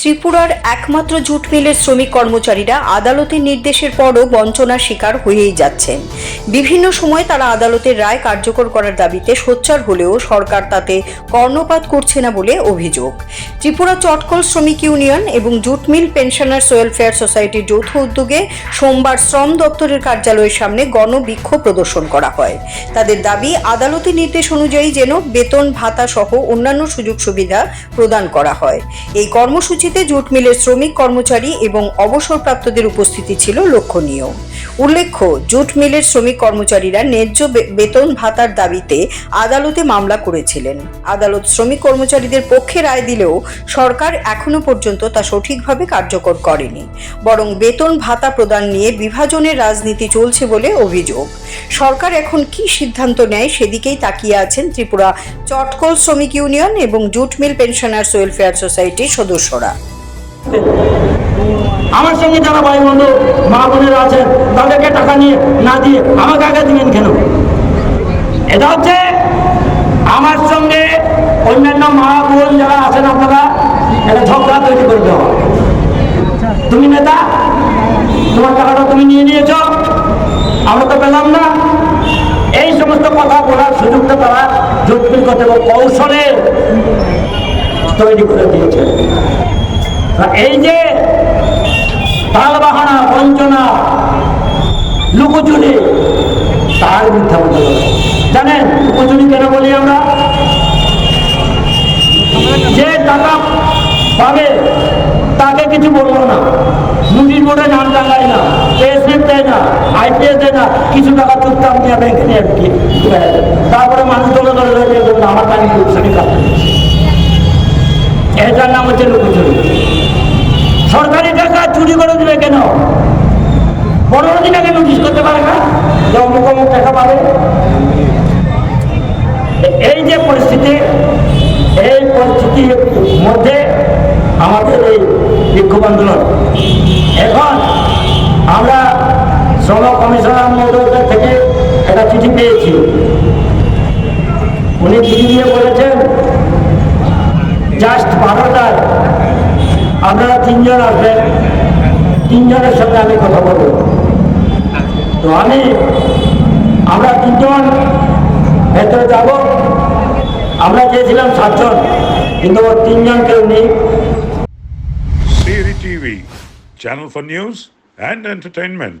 ত্রিপুরার একমাত্র জুট মিলের শ্রমিক কর্মচারীরা আদালতের নির্দেশের পরও বঞ্চনার শিকার হয়েই যাচ্ছেন বিভিন্ন সময় তারা আদালতের রায় কার্যকর করার দাবিতে সোচ্চার হলেও সরকার তাতে কর্ণপাত করছে না বলে অভিযোগ। ত্রিপুরা চটকল শ্রমিক ইউনিয়ন এবং জুট মিল পেনশনার্স ওয়েলফেয়ার সোসাইটির যৌথ উদ্যোগে সোমবার শ্রম দপ্তরের কার্যালয়ের সামনে গণবিক্ষোভ প্রদর্শন করা হয়। তাদের দাবি, আদালতের নির্দেশ অনুযায়ী যেন বেতন, ভাতা সহ অন্যান্য সুযোগ সুবিধা প্রদান করা হয়। এই কর্মসূচিতে জুট মিলের শ্রমিক কর্মচারী এবং অবসরপ্রাপ্তদের উপস্থিতি ছিল লক্ষণীয়। উল্লেখ্য, জুট মিলের শ্রমিক কর্মচারীরা ন্যায্য বেতন ভাতার দাবিতে আদালতে মামলা করেছিলেন। আদালত শ্রমিক কর্মচারীদের পক্ষে রায় দিলেও সরকার এখনও পর্যন্ত তা সঠিকভাবে কার্যকর করেনি। বরং বেতন ভাতা প্রদান নিয়ে বিভাজনের রাজনীতি চলছে বলে অভিযোগ। সরকার এখন কি সিদ্ধান্ত নেয় সেদিকেই তাকিয়ে আছেন ত্রিপুরা চটকল শ্রমিক ইউনিয়ন এবং জুট মিল পেনশনার্স ওয়েলফেয়ার সোসাইটির সদস্যরা। আমার সঙ্গে যারা ভাই বন্ধু, মা বোনেরা আছেন, তাদেরকে টাকা নিয়ে, না দিয়ে আমাকে আগে দিবেন কেন? এটা হচ্ছে আমার সঙ্গে অন্যান্য মা বোন যারা আছেন আপনারা এটা ঝগড়া তৈরি করে দেওয়া। তুমি নেতা, তোমার টাকাটা তুমি নিয়ে নিয়েছ, আমরা তো পেলাম না। এই সমস্ত কথা বলার সুযোগটা তারা করতে এবং কৌশলে তৈরি করে দিয়েছে। এই যে তালবাহানা বঞ্চনা, লুকোচুরি, তার মিথ্যা হবে জানেন, লুকোচুরি কেন বলি আমরা? যে টাকা পাবে, তাকে কিছু বলব না। নোটিশ বোর্ডে নাম টাঙায় না পেস্লিপ দেয় না আইপিএস দেয় না, কিছু টাকা চুপচাপ নিয়ে ব্যাংকে নিয়ে ঢুকি তারপরে মানুষ দলে দলে বলবে আমার টাকা লোকসানি কাটতে এটার নাম হচ্ছে লুকোচুরি। সরকারি টাকা চুরি করে দিবে কেন? পনেরো দিন আগে নোটিশ করতে পারে না? যে অমুক অমুক টাকা পাবে। এই যে পরিস্থিতি, এই পরিস্থিতির মধ্যে আমাদের এই বিক্ষোভ আন্দোলন। এখন আমরা শ্রম কমিশনার মহোদয়ের থেকে একটা চিঠি পেয়েছি। উনি চিঠি দিয়ে বলেছেন জাস্ট বারোটায় তিনজন আসবেন তিনজনের সঙ্গে আমি কথা বলব। তো আমি আমরা তিনজন ভেতরে যাব। আমরা চেয়েছিলাম সাতজন কিন্তু ওর তিনজন কেউ নেই। Channel TV, channel for news and entertainment.